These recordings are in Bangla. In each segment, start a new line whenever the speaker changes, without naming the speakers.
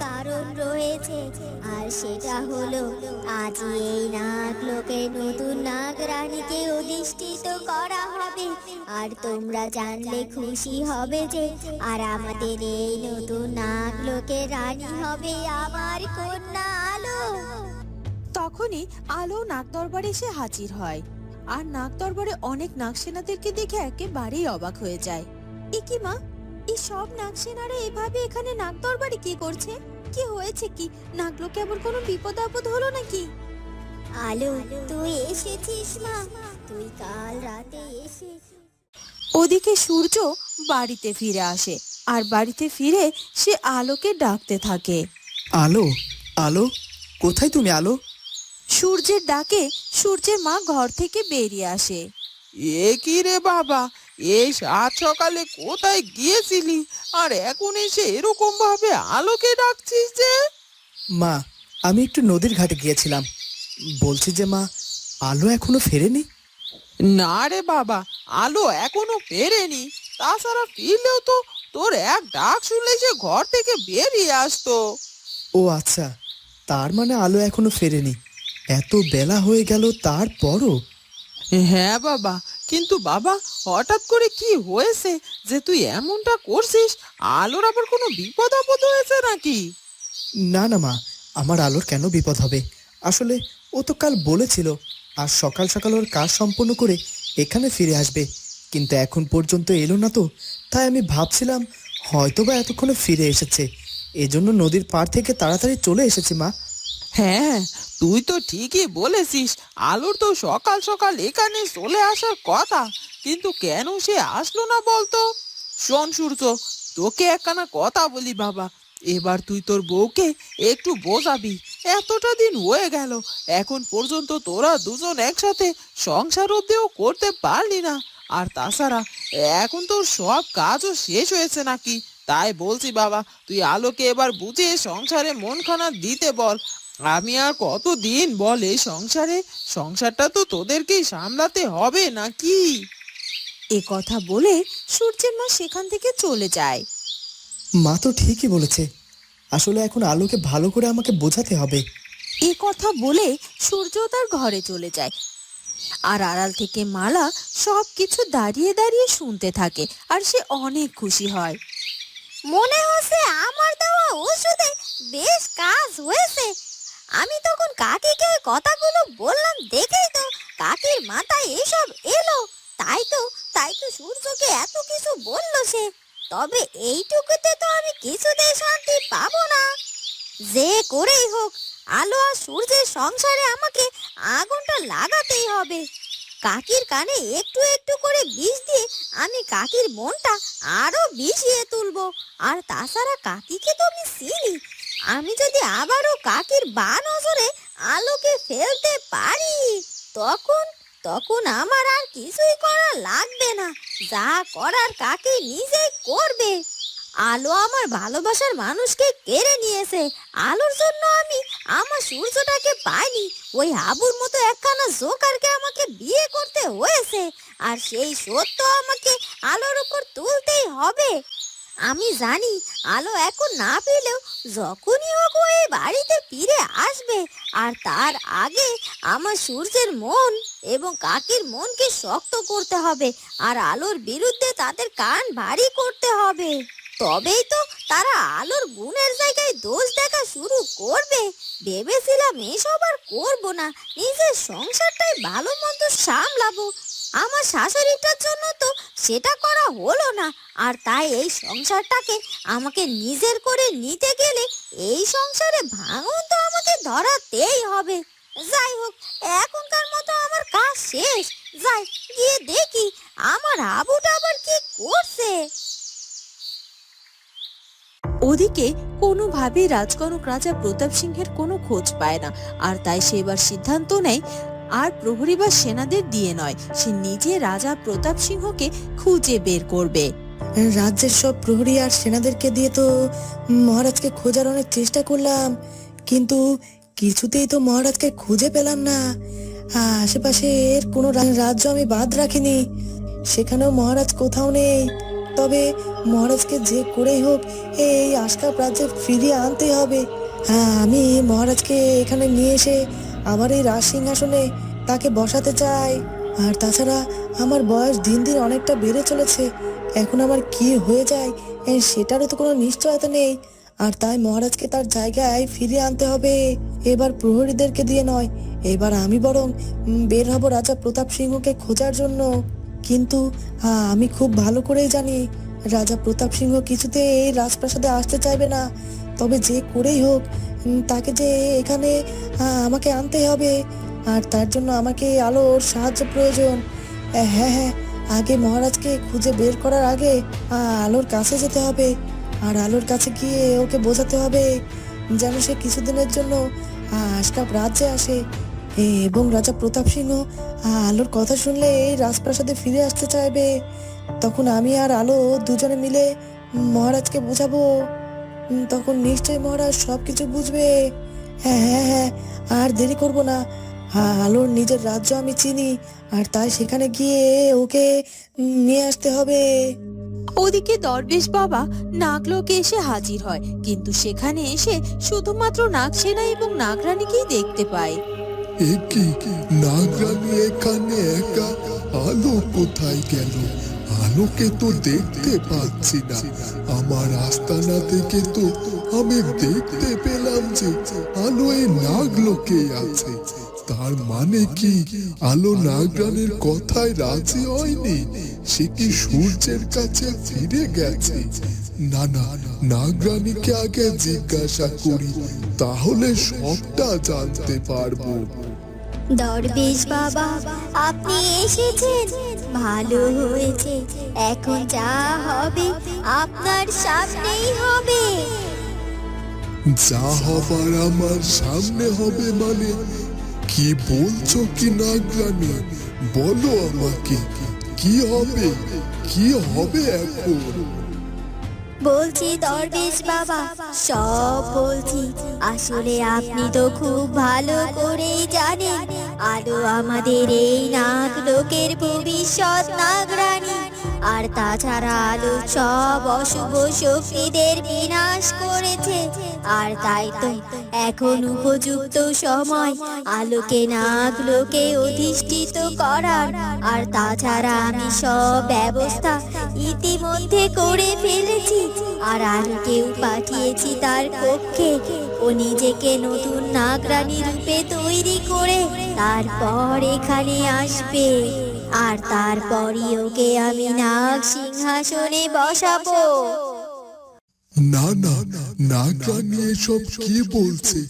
কারণ রয়েছে। আর সেটা হলো, আজ এই নাগ লোকে নতুন নাগ রানীকে অধিষ্ঠিত করা হবে। আর তোমরা জানলে খুশি হবে যে, আর আমাদের এই নতুন নাগ লোকে রানী হবে আমার কন্যা আলো।
তখনই আলো নাগ দরবারে এসে হাজির হয়। আর নাগ দরবারে অনেক নাগসেনাদেরকে দেখে একেবারেই অবাক হয়ে যায়। এ মা এই সব নাগসেনারা এভাবে এখানে নাগ দরবারে কি করছে? কি হয়েছে কি? নাগলোকে আবার কোনো বিপদ আপদ হলো নাকি?
আলো তুই এসেছিস মা তুই কাল রাতে এসে
ওদিকে সূর্য বাড়িতে ফিরে আসে আর বাড়িতে ফিরে সে আলোকে ডাকতে থাকে।
আলো? আলো? কোথায় তুমি আলো?
সূর্যের ডাকে সূর্যের মা ঘর থেকে বেরিয়ে আসে।
এ কি রে বাবা? এই সাত সকালে কোথায় গিয়েছিলি? আর এখন এসে এরকম ভাবে আলোকে ডাকছিস যে?
মা আমি একটু নদীর ঘাটে গিয়েছিলাম। বলছি যে মা আলো এখনও ফেরেনি?
না রে বাবা আলো এখনও ফেরেনি। তাছাড়া ফিরলেও তো তোর এক ডাক শুনলে সে ঘর থেকে বেরিয়ে আসতো।
ও আচ্ছা তার মানে আলো এখনও ফেরেনি। এত বেলা হয়ে গেল তারপরও?
হ্যাঁ বাবা কিন্তু বাবা, হঠাৎ করে কি হয়েছে যে তুই এমনটা করছিস? আলোর আবার কোনো বিপদ আপদ হয়েছে নাকি?
না না মা, আমার আলোর কেন বিপদ হবে? আসলে ও তো কাল বলেছিল, আর সকাল সকাল ওর কাজ সম্পন্ন করে এখানে ফিরে আসবে। কিন্তু এখন পর্যন্ত এলো না তো, তাই আমি ভাবছিলাম হয়তোবা এতক্ষণে ফিরে এসেছে। এজন্য নদীর পাড় থেকে তাড়াতাড়ি চলে এসেছি মা।
হ্যাঁ তুই তো ঠিকই বলেছিস। আলোর তো সকাল সকাল এখানে চলে আসার কথা। কিন্তু কেন সে আসলো না বলতো? শোন সূর্য, তোকে একখানা কথা বলি বাবা। এবার তুই তোর বউকে একটু বোঝাবি। এতটা দিন হয়ে গেল, এখন পর্যন্ত তোরা দুজন একসাথে সংসার অব্দিও করতে পারলি না। আর তাছাড়া, এখন তোর সব কাজও শেষ হয়েছে নাকি? তাই বলছি বাবা, তুই আলোকে এবার বুঝিয়ে সংসারে মনখানা দিতে বল। আমি আর কতদিন বল এই সংসারে? সংসারটা তো তোদেরকেই সামলাতে হবে নাকি?
এ কথা বলে সূর্যের মা সেখান থেকে চলে যায়।
মা তো ঠিকই বলেছে। আসলে এখন আলোকে ভালো করে আমাকে বোঝাতে হবে।
এ কথা বলে সূর্য তার ঘরে চলে যায়। আর আড়াল থেকে মালা সব কিছু দাঁড়িয়ে দাঁড়িয়ে শুনতে থাকে আর সে অনেক খুশি হয়।
মনে হচ্ছে আমার দেওয়া ওষুধে বেশ কাজ হয়েছে। আমি তখন কাকিকে কথাগুলো বললাম দেখেই তো কাকির মাথায় এসব এলো। তাই তো তাই তো সূর্যকে এত কিছু বলল সে। তবে এইটুকুতে তো আমি কিছুতেই শান্তি পাবো না। যে করেই হোক, আলো আর সূর্যের সংসারে আমাকে আগুনটা লাগাতেই হবে। কাকির কানে একটু একটু করে বিষ দিয়ে আমি কাকির মনটা আরও বিষিয়ে তুলবো। আর তাছাড়া কাকিকে তো আমি চিনি আমি যদি আবারও কাকির বা নজরে আলোকে ফেলতে পারি, তখন তখন আমার আর কিছুই করা লাগবে না। যা করার কাকি নিজেই করবে। আলো আমার ভালোবাসার মানুষকে কেড়ে নিয়েছে। আলোর জন্য আমি আমার সূর্যটাকে পাইনি। ওই হাবুর মতো একখানা জোকারকে আমাকে বিয়ে করতে হয়েছে। আর সেই সত্য আমাকে আলোর উপর তুলতেই হবে। আমি জানি আলো এখন না পেলেও যখনই হোক এই বাড়িতে ফিরে আসবে আর তার আগে আমার সূর্যের মন এবং কাকির মনকে শক্ত করতে হবে আর আলোর বিরুদ্ধে তাদের কান ভারী করতে হবে। তবেই তো তারা আলোর গুণের জায়গায় দোষ দেখা শুরু করবে। ভেবেছিলাম এসব আর করব না। নিজের সংসারটাই ভালো মন্দ সামলাবো। আমার শাশুড়িটার জন্য তো সেটা করা হলো না। আর তাই এই সংসারটাকে আমাকে নিজের করে নিতে গেলে এই সংসারে ভাঙন তো আমাকে ধরাতেই হবে। যাই হোক, এখনকার মতো আমার কাজ শেষ। যাই, গিয়ে দেখি আমার আবুটা আবার কি করছে।
ওদিকে কোনোভাবেই রাজকনক রাজা প্রতাপ সিংহের কোনো খোঁজ পায় না। আর তাই সে এবার সিদ্ধান্ত নেয় আর প্রহরী বা সেনাদের দিয়ে নয়, সে নিজে রাজা প্রতাপ সিংহকে খুঁজে বের করবে।
রাজ্যের সব প্রহরী আর সেনাদেরকে দিয়ে তো মহারাজকে খোঁজার অনেক চেষ্টা করলাম, কিন্তু কিছুতেই তো মহারাজকে খুঁজে পেলাম না। আশেপাশের কোনো রা- রাজ্য আমি বাদ রাখিনি, সেখানেও মহারাজ কোথাও নেই।
তবে মহারাজকে যে করেই হোক, এই আশকাপ রাজ্যে ফিরিয়ে আনতে হবে। হ্যাঁ আমি মহারাজকে এখানে নিয়ে এসে আবার এই রাজ সিংহাসনে তাকে বসাতে চাই। আর তাছাড়া আমার বয়স দিন দিন অনেকটা বেড়ে চলেছে। এখন আমার কি হয়ে যায় সেটারও তো কোনো নিশ্চয়তা নেই। আর তাই মহারাজকে তার জায়গায় ফিরিয়ে আনতে হবে। এবার প্রহরীদেরকে দিয়ে নয়, এবার আমি বরং বের হব রাজা প্রতাপ সিংহকে খোঁজার জন্য। কিন্তু আমি খুব ভালো করেই জানি, রাজা প্রতাপ সিংহ কিছুতে এই রাজপ্রাসাদে আসতে চাইবে না। তবে যে করেই হোক তাকে যে এখানে আমাকে আনতে হবে। আর তার জন্য আমাকে আলোর সাহায্য প্রয়োজন। হ্যাঁ হ্যাঁ আগে মহারাজকে খুঁজে বের করার আগে আলোর কাছে যেতে হবে। আর আলোর কাছে গিয়ে ওকে বোঝাতে হবে, যেন সে কিছুদিনের জন্য আশকাপ রাজ্যে আসে। এবং রাজা প্রতাপ সিংহ আলোর কথা শুনলে এই রাজপ্রাসাদে ফিরে আসতে চাইবে। তখন আমি আর আলো দুজনে মিলে মহারাজকে বোঝাবো। তখন নিশ্চয়ই মহারাজ সব কিছু বুঝবে। হ্যাঁ হ্যাঁ হ্যাঁ আর দেরি করব না। হ্যাঁ আলোর নিজের রাজ্য আমি চিনি আর তাই সেখানে গিয়ে ওকে নিয়ে আসতে হবে।
ওদিকে দরবেশ বাবা নাগলোকে এসে হাজির হয় কিন্তু সেখানে এসে শুধুমাত্র নাগসেনা এবং নাগরানীকেই দেখতে পায়।
নাগরানী এখানে একা? আলো কোথায় গেল? আলোকে তো দেখতে পাচ্ছি না। আমার আস্তানা থেকে তো আমি দেখতে পেলাম যে আলো এই নাগলোকে আছে। তার মানে কি আলো নাগরানের কথায় রাজি হয়নি? সে কি সূর্যের কাছে ফিরে গেছে? না না, নাগরানীকে আগে জিজ্ঞাসা করি, তাহলে সবটা জানতে পারব।
দরবেশ বাবা, আপনি এসেছেন? ভালো হয়েছে। এখন যা হবে আপনার সামনেই হবে।
যা হবার আমার সামনে হবে মানে কি বলছো কি না গ্রামে? বলো আমাকে, কি হবে? কি হবে এখন?
বলছি দরবেশ বাবা, সব বলছি। আসলে আপনি তো খুব ভালো করে জানেন আলো আমাদের এই নাগ লোকের ভবিষ্যৎ নাগরানী। আর তাছাড়া আলো সব অশুভ শক্তিদের বিনাশ করেছে। আর তাই তো এখন উপযুক্ত সময়, আলোকে নাগ লোকে অধিষ্ঠিত করার। আর তাছাড়া আমি সব ব্যবস্থা ইতিমধ্যে করে ফেলেছি। আর আলোকেও পাঠিয়েছি তার কক্ষে ও নিজেকে নতুন নাগরানী রূপে তৈরি করে তারপর এখানে আসবে। আর তারপরই ওকে আমি নাগ সিংহাসনে বসাবো।
না না নাগরানী এসব কি বলছে?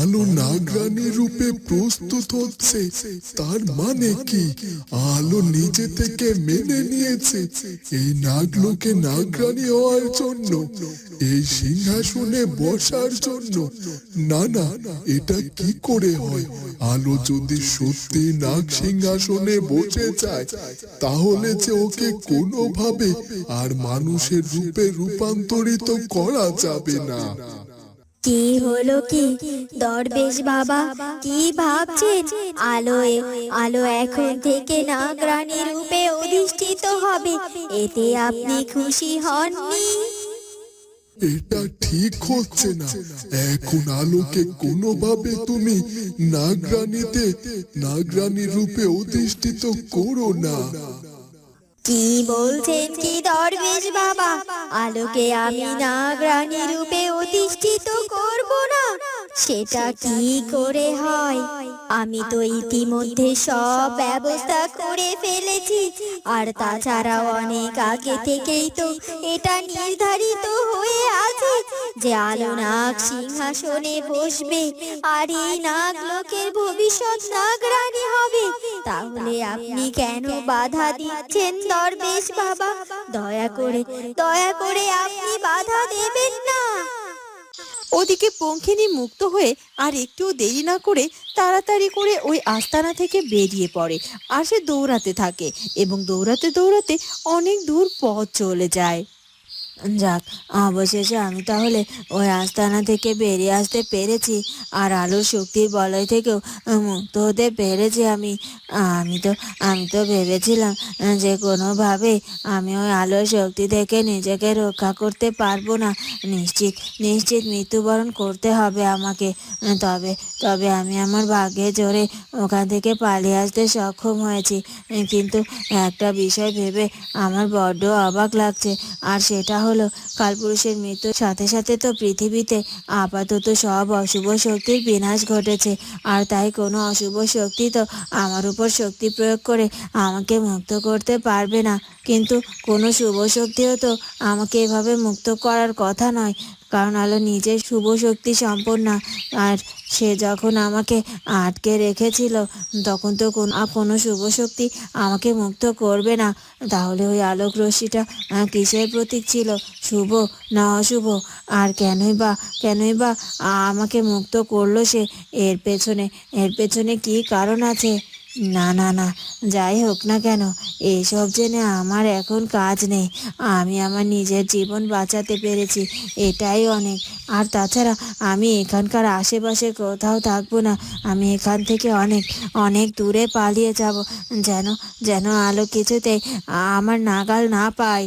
আলো নাগরানী রূপে প্রস্তুত হচ্ছে, তার মানে কি? আলো নিজে থেকে মেনে নিয়েছে, এই নাগলোকে নাগরানী হওয়ার জন্য, এই সিংহাসনে বসার জন্য। না না, এটা কি করে হয়? আলো যদি সত্যি নাগ সিংহাসনে বসে যায়, তাহলে যে ওকে কোনোভাবে আর মানুষের রূপে রূপান্তরিত করা যাবে না।
কি হলো কি? দরবেশ বাবা কি ভাবছেন? আলো এ- আলো এখন থেকে নাগরানী রূপে অধিষ্ঠিত হবে। এতে আপনি খুশি হননি?
এটা ঠিক হচ্ছে না। এখন আলোকে কোনোভাবে তুমি নাগরানীতে নাগরানী রূপে অধিষ্ঠিত করো না।
কি বলছেন কি দরবেশ বাবা? আলোকে আমি নাগরানী রূপে অধিষ্ঠিত করব না। সেটা কি করে হয়? আমি তো ইতিমধ্যে সব ব্যবস্থা করে ফেলেছি। আর তাছাড়াও অনেক আগে থেকেই তো এটা নির্ধারিত হয়ে আছে যে আলো নাগ সিংহাসনে বসবে আর এই নাগ লোকের ভবিষ্যৎ নাগরানী হবে। তাহলে আপনি কেন বাধা দিচ্ছেন দরবেশ বাবা? দয়া করে দয়া করে আপনি বাধা দেবেন না।
ওদিকে পঙ্খিনী মুক্ত হয়ে আর একটু দেরি না করে তাড়াতাড়ি করে ওই আস্তানা থেকে বেরিয়ে পড়ে আর সে দৌড়াতে থাকে এবং দৌড়াতে দৌড়াতে অনেক দূর পথ চলে যায়। যাক, অবশেষে আমি তাহলে ওই আস্তানা থেকে বেরিয়ে আসতে পেরেছি। আর আলোর শক্তির বলয় থেকেও মুক্ত হতে পেরেছি আমি। আমি তো আমি তো ভেবেছিলাম যে কোনোভাবে আমি ওই আলোর শক্তি থেকে নিজেকে রক্ষা করতে পারব না। নিশ্চিত নিশ্চিত মৃত্যুবরণ করতে হবে আমাকে। তবে তবে আমি আমার ভাগ্যে জোরে ওখান থেকে পালিয়ে আসতে সক্ষম হয়েছি। কিন্তু একটা বিষয় ভেবে আমার বড্ড অবাক লাগছে, আর সেটা হলো, কালপুরুষের মৃত্যুর সাথে সাথে তো পৃথিবীতে আপাতত সব অশুভ শক্তির বিনাশ ঘটেছে। আর তাই কোনো অশুভ শক্তি তো আমার উপর শক্তি প্রয়োগ করে আমাকে মুক্ত করতে পারবে না। কিন্তু কোনো শুভ শক্তিও তো আমাকে এভাবে মুক্ত করার কথা নয়। কারণ আলো নিজে শুভ শক্তি সম্পন্ন। আর সে যখন আমাকে আটকে রেখেছিল, তখন তো কোন কোনো শুভ শক্তি আমাকে মুক্ত করবে না। তাহলে ওই আলোক রশ্মিটা কিসের প্রতীক ছিল? শুভ না অশুভ? আর কেনই বা কেনই বা আমাকে মুক্ত করল সে? এর পেছনে এর পেছনে কি কারণ আছে? না না না, যাই হোক না কেন, এসব জেনে আমার এখন কাজ নেই। আমি আমার নিজের জীবন বাঁচাতে পেরেছি, এটাই অনেক। আর তাছাড়া আমি এখানকার আশেপাশে কোথাও থাকব না, আমি এখান থেকে অনেক অনেক দূরে পালিয়ে যাব, যেন যেন আলো কিছুতে আমার নাগাল না পায়।